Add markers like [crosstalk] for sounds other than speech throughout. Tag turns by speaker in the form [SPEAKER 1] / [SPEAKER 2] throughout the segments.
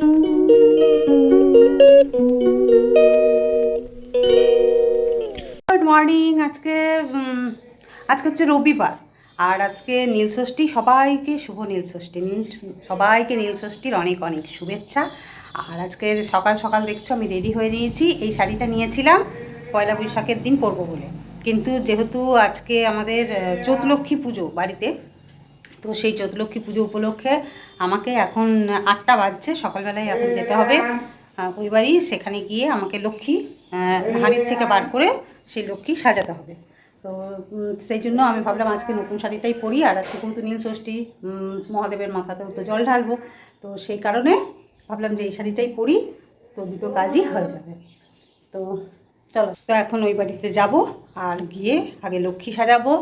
[SPEAKER 1] Good morning আজকে আজকে হচ্ছে রবিবার আর আজকে নীলষষ্ঠী সবাইকে শুভ নীলষষ্ঠী নীল সবাইকে নীলষষ্ঠীর অনেক অনেক শুভেচ্ছা আর আজকে সকাল সকাল দেখছো আমি রেডি হয়ে নিয়েছি এই শাড়িটা নিয়েছিলাম পয়লা বৈশাখের দিন পরব বলে কিন্তু যেহেতু আজকে আমাদের চৈতলক্ষ্মী পুজো বাড়িতে তো সেই চতুর্লক্ষ্মী পুজো উপলক্ষে আমাকে এখন আটটা বাজছে সকালবেলায় এখন যেতে হবে ওই বাড়ি সেখানে গিয়ে আমাকে লক্ষ্মী হাঁড়ির থেকে বার করে সেই লক্ষ্মী সাজাতে হবে তো সেই জন্য আমি ভাবলাম আজকে নতুন শাড়িটাই পরি আর আজকে কিন্তু নীল ষষ্ঠী মহাদেবের মাথাতেও তো জল ঢালবো তো সেই কারণে ভাবলাম যে এই শাড়িটাই পরি তো দুটো কাজই হয়ে যাবে তো চলো তো এখন ওই বাড়িতে যাব আর গিয়ে আগে লক্ষ্মী সাজাবো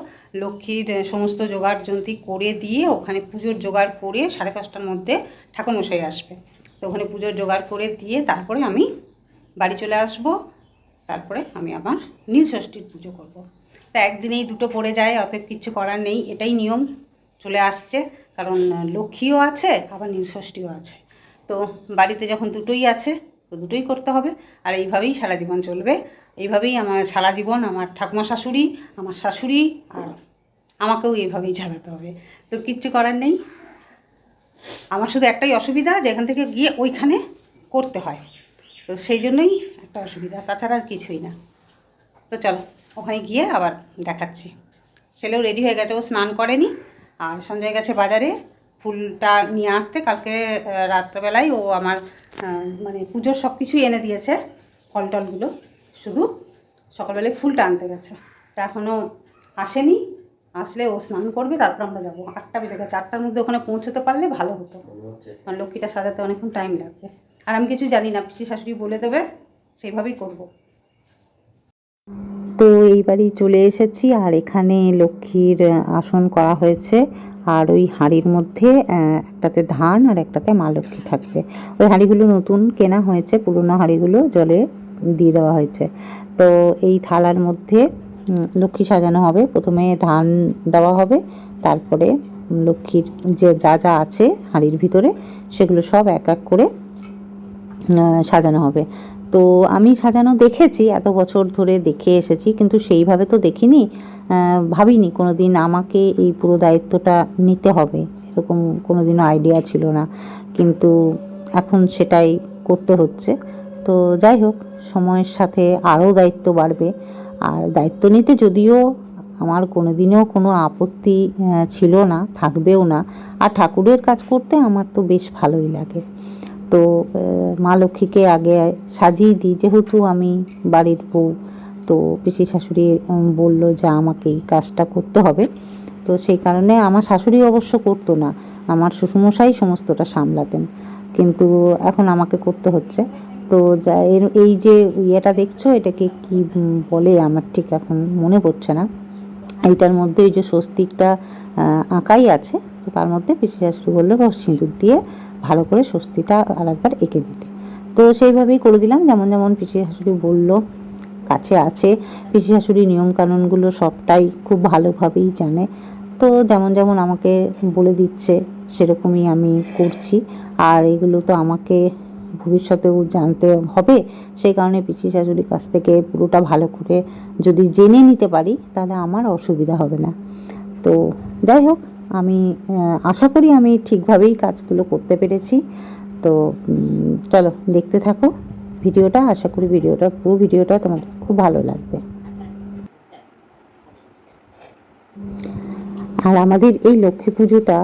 [SPEAKER 1] লক্ষ্মীর সমস্ত জোগাড় যন্তি করে দিয়ে ওখানে পুজোর জোগাড় করে সাড়ে দশটার মধ্যে ঠাকুরমশাই আসবে তো ওখানে পুজোর জোগাড় করে দিয়ে তারপরে আমি বাড়ি চলে আসব তারপরে আমি আমার নীল ষষ্ঠীর পুজো করব। তা একদিনেই দুটো পড়ে যায় অতএব কিছু করার নেই এটাই নিয়ম চলে আসছে কারণ লক্ষ্মীও আছে আবার নীল ষষ্ঠীও আছে তো বাড়িতে যখন দুটোই আছে তো দুটোই করতে হবে আর এইভাবেই সারা জীবন চলবে এইভাবেই আমার সারা জীবন আমার ঠাকুমা শাশুড়ি আমার শাশুড়ি আর আমাকেও এইভাবেই চালাতে হবে তো কিচ্ছু করার নেই আমার শুধু একটাই অসুবিধা যেখান থেকে গিয়ে ওইখানে করতে হয় তো সেই জন্যই একটা অসুবিধা তাছাড়া আর কিছুই না তো চলো ওখানে গিয়ে আবার দেখাচ্ছি ছেলেও রেডি হয়ে গেছে ও স্নান করেনি আর সঞ্জয় গেছে বাজারে ফুলটা নিয়ে আসতে কালকে রাত্রেবেলায় ও আমার মানে পুজোর সব কিছুই এনে দিয়েছে ফল টলগুলো শুধু সকালবেলায় ফুলটা আনতে গেছে তা এখনও আসেনি আসলে ও স্নান করবে তারপর আমরা যাবো আটটা বেজে গেছে আটটার মধ্যে ওখানে পৌঁছতে পারলে ভালো হতো আচ্ছা, আচ্ছা। কারণ লক্ষ্মীটা সাজাতে অনেকক্ষণ টাইম লাগবে আর আমি কিছু জানি না পিসি শাশুড়ি বলে দেবে সেইভাবেই করব তো এই বাড়ি চলে এসেছি আর এখানে লক্ষ্মীর আসন করা হয়েছে আর ওই হাঁড়ির মধ্যে একটাতে ধান আর একটাতে মা লক্ষ্মী থাকবে ওই হাঁড়িগুলো নতুন কেনা হয়েছে পুরনো হাঁড়িগুলো জলে দিয়ে দেওয়া হয়েছে তো এই থালার মধ্যে লক্ষ্মী সাজানো হবে প্রথমে ধান দেওয়া হবে তারপরে লক্ষ্মীর যে যা যা আছে হাঁড়ির ভিতরে সেগুলো সব এক এক করে সাজানো হবে তো আমি সাজানো দেখেছি এত বছর ধরে দেখে এসেছি কিন্তু সেইভাবে তো দেখিনি ভাবিনি কোনো দিন আমাকে এই পুরো দায়িত্বটা নিতে হবে এরকম কোনো দিনও আইডিয়া ছিল না কিন্তু এখন সেটাই করতে হচ্ছে তো যাই হোক সময়ের সাথে আরও দায়িত্ব বাড়বে আর দায়িত্ব নিতে যদিও আমার কোনো কোনো আপত্তি ছিল না থাকবেও না আর ঠাকুরের কাজ করতে আমার তো বেশ ভালোই লাগে তো মা লক্ষ্মীকে আগে সাজিয়ে দিই যেহেতু আমি বাড়ির বউ তো পিসি শাশুড়ি বলল যে আমাকে এই কাজটা করতে হবে তো সেই কারণে আমার শাশুড়ি অবশ্য করতো না আমার শ্বশুরমশাই সমস্তটা সামলাতেন কিন্তু এখন আমাকে করতে হচ্ছে তো যা এই যে ইয়েটা দেখছো এটাকে কি বলে আমার ঠিক এখন মনে পড়ছে না এইটার মধ্যে এই যে স্বস্তিকটা আঁকাই আছে তো তার মধ্যে পিসি শাশুড়ি বললো সিঁদুর দিয়ে ভালো করে স্বস্তিটা আর একবার এঁকে দিতে তো সেইভাবেই করে দিলাম যেমন যেমন পিসি শাশুড়ি বললো কাছে আছে পিসি শাশুড়ি নিয়মকানুনগুলো সবটাই খুব ভালোভাবেই জানে তো যেমন যেমন আমাকে বলে দিচ্ছে সেরকমই আমি করছি আর এগুলো তো আমাকে ভবিষ্যতেও জানতে হবে সেই কারণে পিসি শাশুড়ির কাছ থেকে পুরোটা ভালো করে যদি জেনে নিতে পারি তাহলে আমার অসুবিধা হবে না তো যাই হোক আমি আশা করি আমি ঠিকভাবেই কাজগুলো করতে পেরেছি তো চলো দেখতে থাকো ভিডিওটা আশা করি ভিডিওটা পুরো ভিডিওটা তোমাদের খুব ভালো লাগবে আর আমাদের এই লক্ষ্মী পুজোটা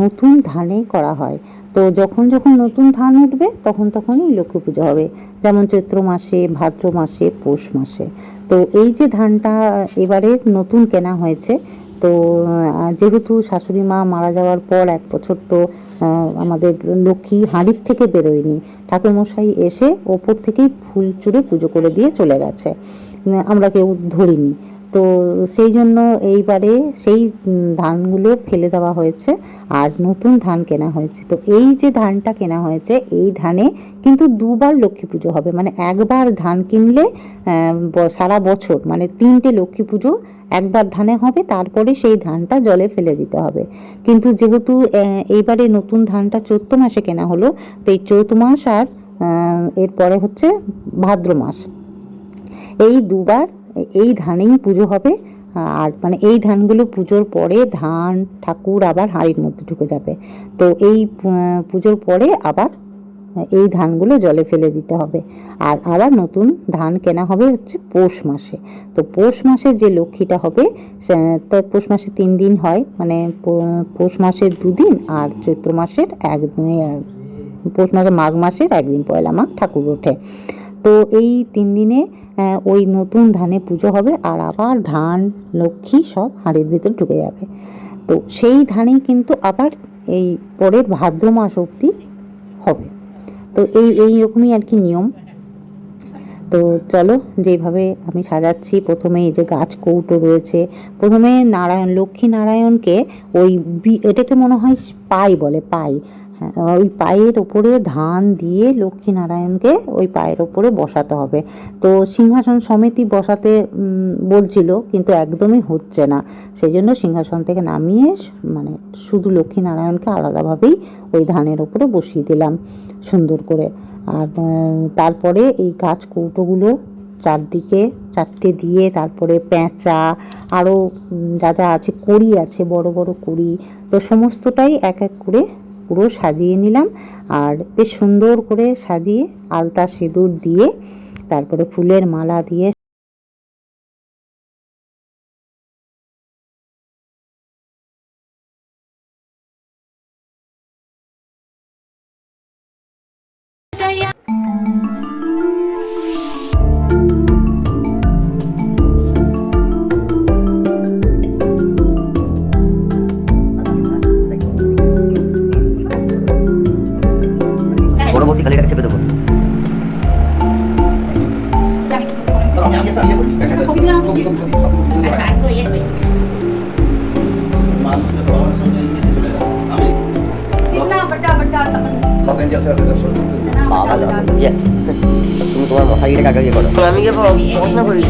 [SPEAKER 1] নতুন ধানে করা হয় তো যখন যখন নতুন ধান উঠবে তখন তখনই লক্ষ্মী পুজো হবে যেমন চৈত্র মাসে ভাদ্র মাসে পৌষ মাসে তো এই যে ধানটা এবারে নতুন কেনা হয়েছে তো যেহেতু শাশুড়ি মা মারা যাওয়ার পর এক বছর তো আমাদের লক্ষ্মী হাঁড়ির থেকে বেরোয়নি ঠাকুরমশাই এসে ওপর থেকেই ফুল চুড়ে পুজো করে দিয়ে চলে গেছে আমরা কেউ ধরিনি তো সেই জন্য এইবারে সেই ধানগুলো ফেলে দেওয়া হয়েছে আর নতুন ধান কেনা হয়েছে তো এই যে ধানটা কেনা হয়েছে এই ধানে কিন্তু দুবার লক্ষ্মী পুজো হবে মানে একবার ধান কিনলে সারা বছর মানে তিনটে লক্ষ্মী পুজো একবার ধানে হবে তারপরে সেই ধানটা জলে ফেলে দিতে হবে কিন্তু যেহেতু এইবারে নতুন ধানটা চৈত্র মাসে কেনা হলো তো এই চৈত মাস আর এরপরে হচ্ছে ভাদ্র মাস এই দুবার এই ধানেই পুজো হবে আর মানে এই ধানগুলো পুজোর পরে ধান ঠাকুর আবার হাঁড়ির মধ্যে ঢুকে যাবে তো এই পুজোর পরে আবার এই ধানগুলো জলে ফেলে দিতে হবে আর আবার নতুন ধান কেনা হবে হচ্ছে পৌষ মাসে তো পৌষ মাসে যে লক্ষ্মীটা হবে তো পৌষ মাসে তিন দিন হয় মানে পৌষ মাসের দুদিন আর চৈত্র মাসের এক পৌষ মাসে মাঘ মাসের একদিন পয়লা মাঘ ঠাকুর ওঠে তো এই তিন দিনে ওই নতুন ধানে পুজো হবে আর আবার ধান লক্ষ্মী সব হাড়ের ভিতরে ঢুকে যাবে তো সেই ধানেই কিন্তু আবার এই পরের ভাদ্র মাস অবধি হবে তো এই এই রকমই আর কি নিয়ম তো চলো যেভাবে আমি সাজাচ্ছি প্রথমে এই যে গাছ কৌটো রয়েছে প্রথমে নারায়ণ লক্ষ্মী নারায়ণকে ওই এটাকে মনে হয় পাই বলে পাই হ্যাঁ, ওই পায়ের ওপরে ধান দিয়ে লক্ষ্মীনারায়ণকে ওই পায়ের ওপরে বসাতে হবে তো সিংহাসন সমিতি বসাতে বলছিল কিন্তু একদমই হচ্ছে না সেই জন্য সিংহাসন থেকে নামিয়ে মানে শুধু লক্ষ্মীনারায়ণকে আলাদাভাবেই ওই ধানের ওপরে বসিয়ে দিলাম সুন্দর করে আর তারপরে এই কাজ কৌটোগুলো চারদিকে চারটে দিয়ে তারপরে পেঁচা আরও যা যা আছে কড়ি আছে বড় বড় কড়ি তো সমস্তটাই এক এক করে পুরো সাজিয়ে নিলাম আর বেশ সুন্দর করে সাজিয়ে আলতা সিঁদুর দিয়ে তারপরে ফুলের মালা দিয়ে তুমি তোমার মাথা গিয়ে কাকা ইয়ে করো আমি গিয়ে প্রশ্ন করি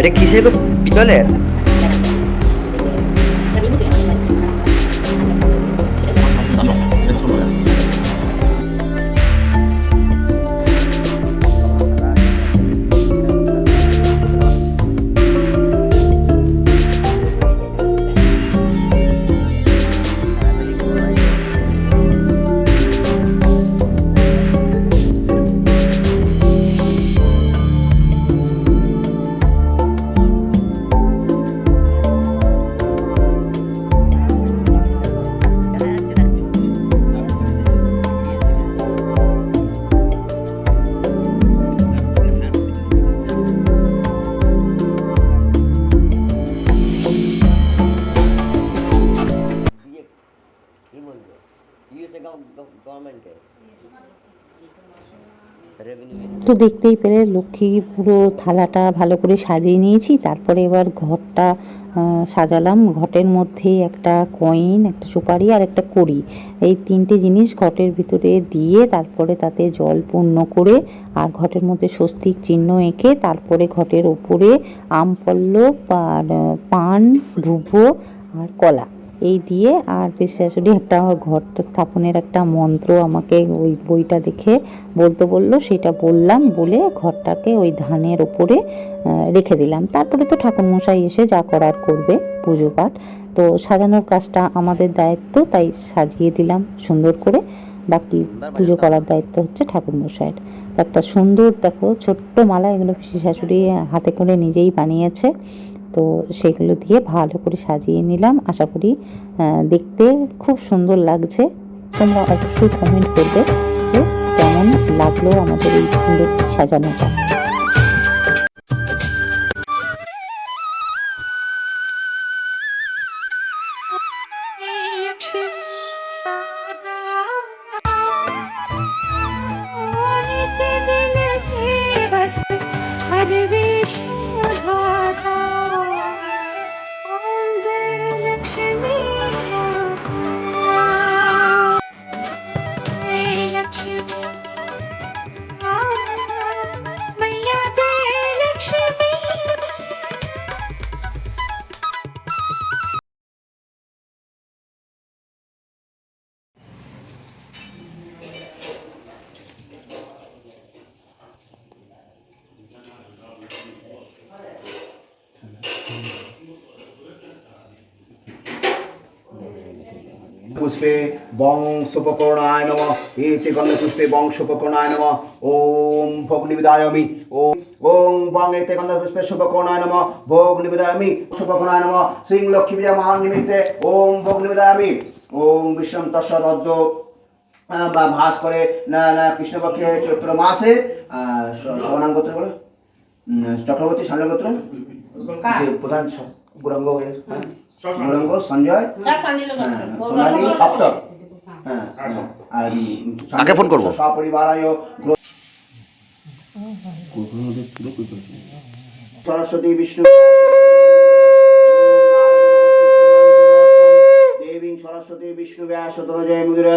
[SPEAKER 2] এটা কিসের পিতলের তো দেখতেই
[SPEAKER 1] পেলে লক্ষ্মী পুরো থালাটা ভালো করে সাজিয়ে নিয়েছি তারপরে এবার ঘরটা সাজালাম ঘটের মধ্যে একটা কয়েন একটা সুপারি আর একটা কড়ি এই তিনটে জিনিস ঘটের ভিতরে দিয়ে তারপরে তাতে জল পূর্ণ করে আর ঘটের মধ্যে স্বস্তিক চিহ্ন এঁকে তারপরে ঘটের ওপরে আম পল্লব আর পান ধুব আর কলা এই দিয়ে আর পিসি শাশুড়ি একটা ঘর স্থাপনের একটা মন্ত্র আমাকে ওই বইটা দেখে বলতে বলল সেটা বললাম বলে ঘরটাকে ওই ধানের ওপরে রেখে দিলাম তারপরে তো ঠাকুরমশাই এসে যা করার করবে পুজো পাঠ তো সাজানোর কাজটা আমাদের দায়িত্ব তাই সাজিয়ে দিলাম সুন্দর করে বাকি পুজো করার দায়িত্ব হচ্ছে ঠাকুরমশাইয়ের একটা সুন্দর দেখো ছোট্ট মালা এগুলো পিসি শাশুড়ি হাতে করে নিজেই বানিয়েছে তো সেগুলো দিয়ে ভালো করে সাজিয়ে নিলাম আশা করি দেখতে খুব সুন্দর লাগছে তোমরা অবশ্যই কমেন্ট করবে যে কেমন লাগলো আমাদের এই ফুলের সাজানোটা
[SPEAKER 2] পুষ্পে বংশোপকরণায় নম এতে গন্ধ পুষ্পে বংশোপকরণায় নম ওম ভোগ নিবেদায়মি ওম ওং বং এতে গন্ধ পুষ্পে শুভকরণায় নম ভোগ নিবেদায়মি শুভকরণায় নম শ্রী লক্ষ্মী বিজয় মহান নিমিত্তে ওম ভোগ নিবেদায়মি ওম বিশ্বম তস্য রজ্জ বা ভাস করে কৃষ্ণপক্ষে চৈত্র মাসে সবনাম গোত্র বলে চক্রবর্তী সামনে গোত্র প্রধান গুরাঙ্গ হ্যাঁ গৌরাঙ্গ সঞ্জয় সোনালি সপ্তক হ্যাঁ আর কাকে ফোন করবো সপরিবারায় সরস্বতী বিষ্ণু দেবী সরস্বতী বিষ্ণু ব্যাস জয় মুদিরা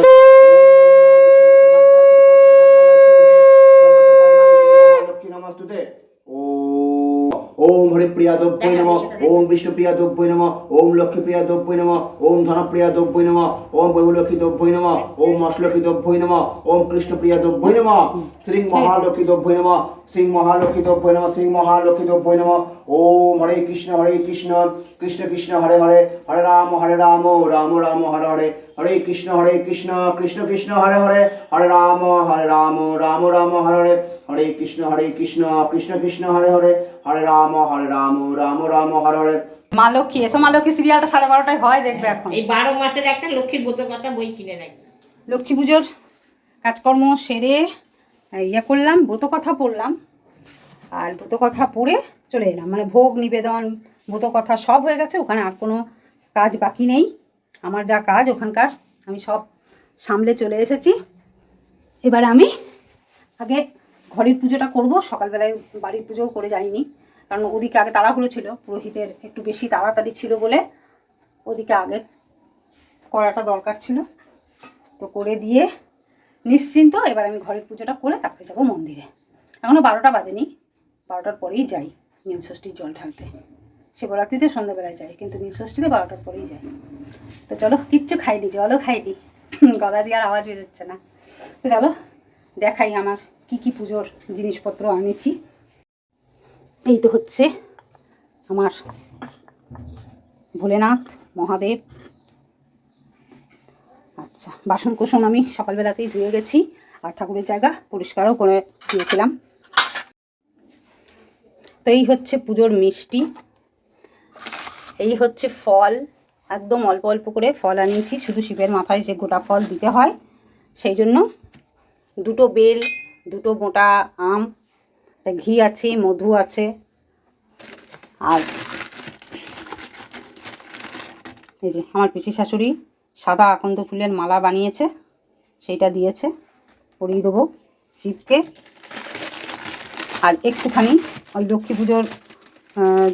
[SPEAKER 2] প্রিয়া দব্বই নম ওম বিষ্ণু প্রিয়া দ্রব্যই নম ওম লক্ষ্মী প্রিয়া দব্বই নম ওম ধনপ্রিয়া দব্বই নম ওম বহুলক্ষী দব্বই নম ওম মশলক্ষী দব্বই নম ওম কৃষ্ণ প্রিয়া দ্রব্যই নম শ্রী মহালক্ষী দব্বই নম শ্রী মহালক্ষী দব্বই নম শ্রী মহালক্ষী দব্বই নম ওম হরে কৃষ্ণ হরে কৃষ্ণ কৃষ্ণ কৃষ্ণ হরে হরে হরে রাম হরে রাম রাম রাম হরে হরে হরে কৃষ্ণ হরে কৃষ্ণ কৃষ্ণ কৃষ্ণ হরে হরে হরে রাম হরে রাম রাম রাম হরে হরে হরে কৃষ্ণ হরে কৃষ্ণ কৃষ্ণ কৃষ্ণ হরে হরে হরে রাম হরে রাম রাম রাম হরে হরে
[SPEAKER 1] মা লক্ষ্মী এসো মা লক্ষ্মী সিরিয়ালটা সাড়ে বারোটায় হয় দেখবে এখন এই বারো মাসের একটা লক্ষ্মীর বোধ কথা বই কিনে রাখবে লক্ষ্মী পুজোর কাজকর্ম সেরে ইয়ে করলাম ব্রত কথা পড়লাম আর ব্রত কথা পড়ে চলে এলাম মানে ভোগ নিবেদন ব্রত কথা সব হয়ে গেছে ওখানে আর কোনো কাজ বাকি নেই আমার যা কাজ ওখানকার আমি সব সামলে চলে এসেছি এবার আমি আগে ঘরের পুজোটা করব সকালবেলায় বাড়ির পুজোও করে যাইনি কারণ ওদিকে আগে তাড়াহুড়ো ছিল পুরোহিতের একটু বেশি তাড়াতাড়ি ছিল বলে ওদিকে আগে করাটা দরকার ছিল তো করে দিয়ে নিশ্চিন্ত এবার আমি ঘরের পুজোটা করে তারপরে যাবো মন্দিরে এখনও বারোটা বাজেনি বারোটার পরেই যাই নীলষষ্ঠীর জল ঢালতে শিবরাত্রিতে সন্ধ্যাবেলায় যাই কিন্তু নীলষষ্ঠীতে বারোটার পরেই যাই তো চলো কিচ্ছু খাইনি জলও খাইনি গলা দিয়ে আর আওয়াজ বেরোচ্ছে না তো চলো দেখাই আমার কি কি পুজোর জিনিসপত্র আনেছি এই তো হচ্ছে আমার ভোলেনাথ মহাদেব আচ্ছা বাসন কোসন আমি সকালবেলাতেই ধুয়ে গেছি আর ঠাকুরের জায়গা পরিষ্কারও করে দিয়েছিলাম তো এই হচ্ছে পুজোর মিষ্টি এই হচ্ছে ফল একদম অল্প অল্প করে ফল আনিয়েছি শুধু শিবের মাথায় যে গোটা ফল দিতে হয় সেই জন্য দুটো বেল দুটো মোটা আম ঘি আছে মধু আছে আর এই যে আমার পিসি শাশুড়ি সাদা আকন্দ ফুলের মালা বানিয়েছে সেইটা দিয়েছে পরিয়ে দেবো শিবকে আর একটুখানি ওই লক্ষ্মী পুজোর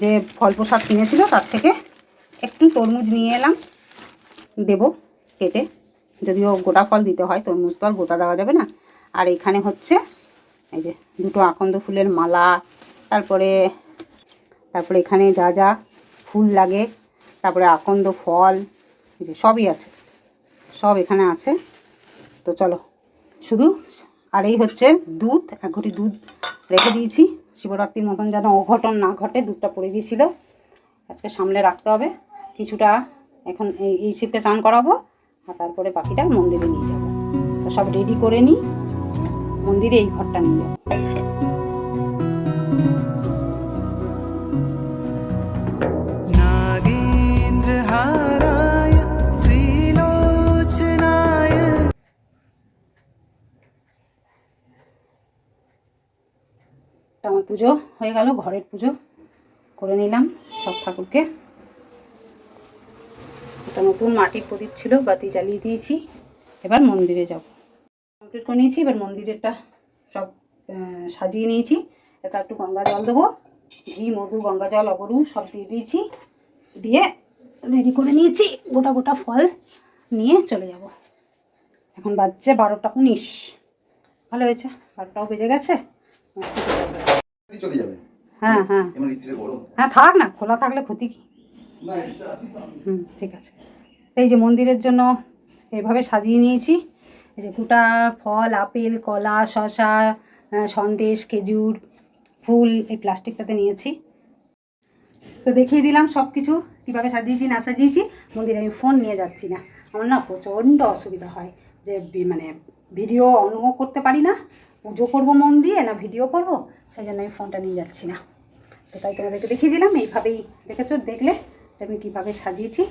[SPEAKER 1] যে ফল প্রসাদ কিনেছিল তার থেকে একটু তরমুজ নিয়ে এলাম দেব কেটে যদিও গোটা ফল দিতে হয় তরমুজ তো আর গোটা দেওয়া যাবে না আর এখানে হচ্ছে এই যে দুটো আকন্দ ফুলের মালা তারপরে তারপরে এখানে যা যা ফুল লাগে তারপরে আকন্দ ফল এই যে সবই আছে সব এখানে আছে তো চলো শুধু আর এই হচ্ছে দুধ এক ঘটি দুধ রেখে দিয়েছি শিবরাত্রির মতন যেন অঘটন না ঘটে দুধটা পড়ে দিয়েছিল আজকে সামনে রাখতে হবে কিছুটা এখন এই শিবকে চান করাবো আর তারপরে পাখিটা মন্দিরে নিয়ে যাবো তো সব রেডি করে নিই মন্দিরে এই ঘরটা নিয়ে যাবো আমার পুজো হয়ে গেল ঘরের পুজো করে নিলাম সব ঠাকুরকে একটা নতুন মাটির প্রদীপ ছিল বাতি জ্বালিয়ে দিয়েছি এবার মন্দিরে যাবো কমপ্লিট করে নিয়েছি এবার মন্দিরেরটা সব সাজিয়ে নিয়েছি এটা একটু গঙ্গা জল দেবো ঘি মধু গঙ্গা জল অবরু সব দিয়ে দিয়েছি দিয়ে রেডি করে নিয়েছি গোটা গোটা ফল নিয়ে চলে যাব এখন বাজছে বারোটা উনিশ ভালো হয়েছে বারোটাও বেজে গেছে হ্যাঁ হ্যাঁ হ্যাঁ থাক না খোলা থাকলে ক্ষতি কি হুম ঠিক আছে এই যে মন্দিরের জন্য এইভাবে সাজিয়ে নিয়েছি এই যে গোটা ফল আপেল কলা শশা সন্দেশ খেজুর ফুল এই প্লাস্টিকটাতে নিয়েছি তো দেখিয়ে দিলাম সব কিছু কীভাবে সাজিয়েছি না সাজিয়েছি মন্দিরে আমি ফোন নিয়ে যাচ্ছি না আমার না প্রচণ্ড অসুবিধা হয় যে মানে ভিডিও অন করতে পারি না পুজো করবো মন দিয়ে না ভিডিও করব সেই জন্য আমি ফোনটা নিয়ে যাচ্ছি না তো তাই তোমাদেরকে দেখিয়ে দিলাম এইভাবেই দেখেছো দেখলে যে আমি কীভাবে সাজিয়েছি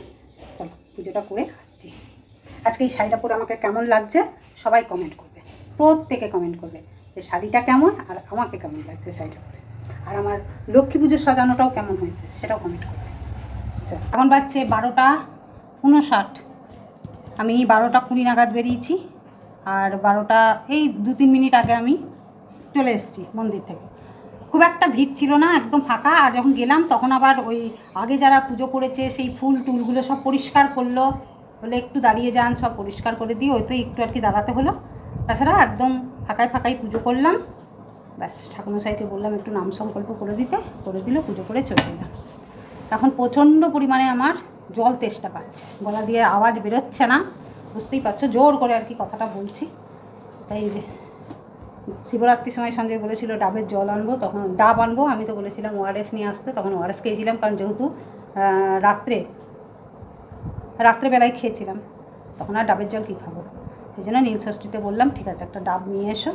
[SPEAKER 1] চলো পুজোটা করে আসছি আজকে এই শাড়িটা পরে আমাকে কেমন লাগছে সবাই কমেন্ট করবে প্রত্যেকে কমেন্ট করবে যে শাড়িটা কেমন আর আমাকে কেমন লাগছে শাড়িটা পরে আর আমার লক্ষ্মী পুজোর সাজানোটাও কেমন হয়েছে সেটাও কমেন্ট করবে আচ্ছা এখন বাজছে বারোটা উনষাট আমি বারোটা কুড়ি নাগাদ বেরিয়েছি আর বারোটা এই দু তিন মিনিট আগে আমি চলে এসেছি মন্দির থেকে খুব একটা ভিড় ছিল না একদম ফাঁকা আর যখন গেলাম তখন আবার ওই আগে যারা পুজো করেছে সেই ফুল টুলগুলো সব পরিষ্কার করলো হলে একটু দাঁড়িয়ে যান সব পরিষ্কার করে দিয়ে ওই তো একটু আর কি দাঁড়াতে হলো তাছাড়া একদম ফাঁকায় ফাঁকায় পুজো করলাম ব্যাস ঠাকুমশাইকে বললাম একটু নাম সংকল্প করে দিতে করে দিল পুজো করে চলে এলাম এখন প্রচণ্ড পরিমাণে আমার জল তেষ্টা পাচ্ছে গলা দিয়ে আওয়াজ বেরোচ্ছে না বুঝতেই পারছো জোর করে আর কি কথাটা বলছি তাই যে শিবরাত্রির সময় সঞ্জয় বলেছিল ডাবের জল আনবো তখন ডাব আনবো আমি তো বলেছিলাম ওআরএস নিয়ে আসতে তখন ওআরএস খেয়েছিলাম কারণ যেহেতু রাত্রে রাত্রেবেলায় খেয়েছিলাম তখন আর ডাবের জল কী খাবো সেই জন্য নীলষষ্ঠীতে বললাম ঠিক আছে একটা ডাব নিয়ে এসো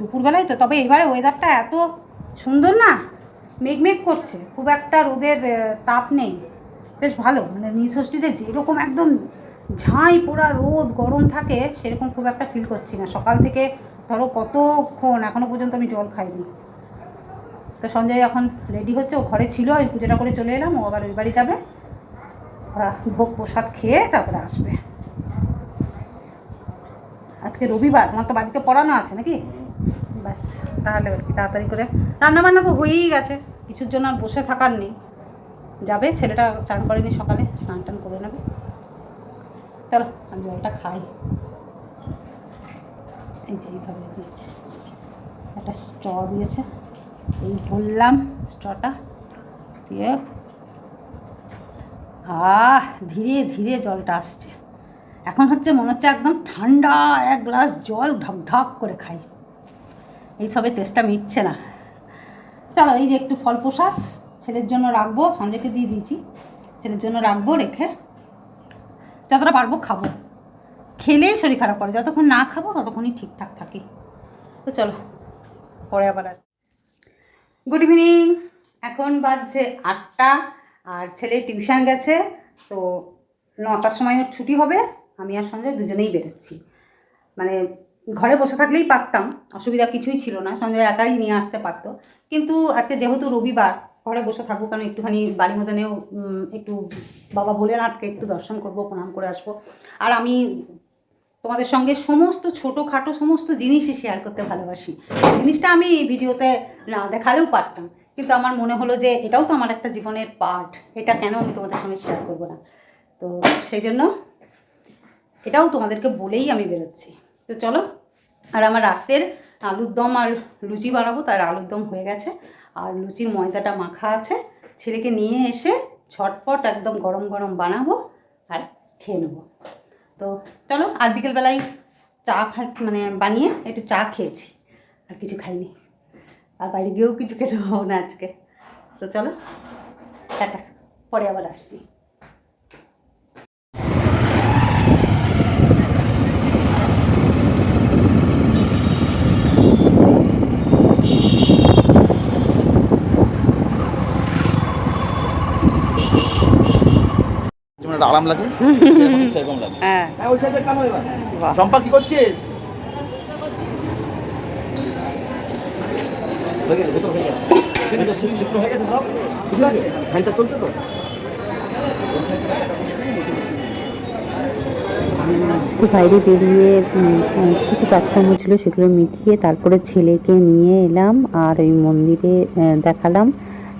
[SPEAKER 1] দুপুরবেলায় তো তবে এইবারে ওয়েদারটা এত সুন্দর না মেঘমেঘ করছে খুব একটা রোদের তাপ নেই বেশ ভালো মানে নীলষষ্ঠীতে যেরকম একদম ঝাঁই পোড়া রোদ গরম থাকে সেরকম খুব একটা ফিল করছি না সকাল থেকে ধরো কতক্ষণ এখনও পর্যন্ত আমি জল খাইনি তো সঞ্জয় এখন রেডি হচ্ছে ও ঘরে ছিল আমি পুজোটা করে চলে এলাম ও আবার ওই বাড়ি যাবে ওরা ভোগ প্রসাদ খেয়ে তারপরে আসবে আজকে রবিবার আমার তো বাড়িতে পড়ানো আছে নাকি ব্যাস তাহলে আর কি তাড়াতাড়ি করে রান্নাবান্না তো হয়েই গেছে কিছুর জন্য আর বসে থাকার নেই যাবে ছেলেটা চান করেনি সকালে স্নান টান করে নেবে চলো আমি জলটা খাই এই যে এইভাবে দিয়েছে একটা স্ট্র দিয়েছে এই ভরলাম স্ট্রটা দিয়ে আহ ধীরে ধীরে জলটা আসছে এখন হচ্ছে মনে হচ্ছে একদম ঠান্ডা এক গ্লাস জল ঢক ঢক করে খাই সবে টেস্টটা মিটছে না চলো এই যে একটু ফল পোশাক ছেলের জন্য রাখবো সঞ্জয়কে দিয়ে দিয়েছি ছেলের জন্য রাখবো রেখে যতটা পারবো খাবো খেলেই শরীর খারাপ করে যতক্ষণ না খাবো ততক্ষণই ঠিকঠাক থাকি তো চলো পরে আবার আস গুড ইভিনিং এখন বাজছে আটটা আর ছেলে টিউশন গেছে তো নটার সময় ওর ছুটি হবে আমি আর সঞ্জয় দুজনেই বেরোচ্ছি মানে ঘরে বসে থাকলেই পারতাম অসুবিধা কিছুই ছিল না সঞ্জয় একাই নিয়ে আসতে পারতো কিন্তু আজকে যেহেতু রবিবার ঘরে বসে থাকবো কারণ একটুখানি বাড়ির মতনেও একটু বাবা ভোলেনাথকে একটু দর্শন করব প্রণাম করে আসবো আর আমি তোমাদের সঙ্গে সমস্ত ছোটোখাটো সমস্ত জিনিসই শেয়ার করতে ভালোবাসি জিনিসটা আমি ভিডিওতে না দেখালেও পারতাম কিন্তু আমার মনে হলো যে এটাও তো আমার একটা জীবনের পার্ট এটা কেন আমি তোমাদের সঙ্গে শেয়ার করবো না তো সেই জন্য এটাও তোমাদেরকে বলেই আমি বেরোচ্ছি তো চলো আর আমার রাতের আলুর দম আর লুচি বানাবো তার আলুর দম হয়ে গেছে আর লুচির ময়দাটা মাখা আছে ছেলেকে নিয়ে এসে ছটপট একদম গরম গরম বানাবো আর খেয়ে নেবো তো চলো আর বিকেলবেলায় চা খা মানে বানিয়ে একটু চা খেয়েছি আর কিছু খাইনি আর বাড়ি গিয়েও কিছু খেতে পাবো না আজকে তো চলো টাটা পরে আবার আসছি
[SPEAKER 2] আরাম লাগে [laughs] সেরকম লাগে হ্যাঁ, হ্যাঁ চম্পা কি করছিস বাইরে
[SPEAKER 1] বেরিয়ে কিছু কাজকর্ম ছিল সেগুলো মিটিয়ে তারপরে ছেলেকে নিয়ে এলাম আর ওই মন্দিরে দেখালাম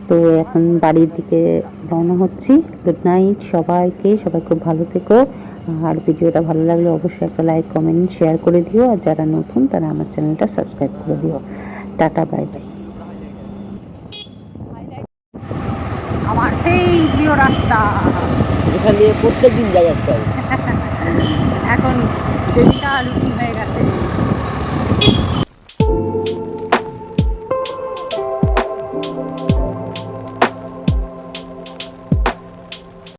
[SPEAKER 1] তো এখন বাড়ির দিকে রওনা হচ্ছি গুড নাইট সবাইকে সবাই খুব ভালো থেকো আর ভিডিওটা ভালো লাগলে অবশ্যই একটা লাইক কমেন্ট শেয়ার করে দিও আর যারা নতুন তারা আমার চ্যানেলটা সাবস্ক্রাইব করে দিও টাটা বাই বাই সেই প্রিয় রাস্তা যেখান দিয়ে প্রত্যেক দিন যাই আজকাল এখন যেটা আলু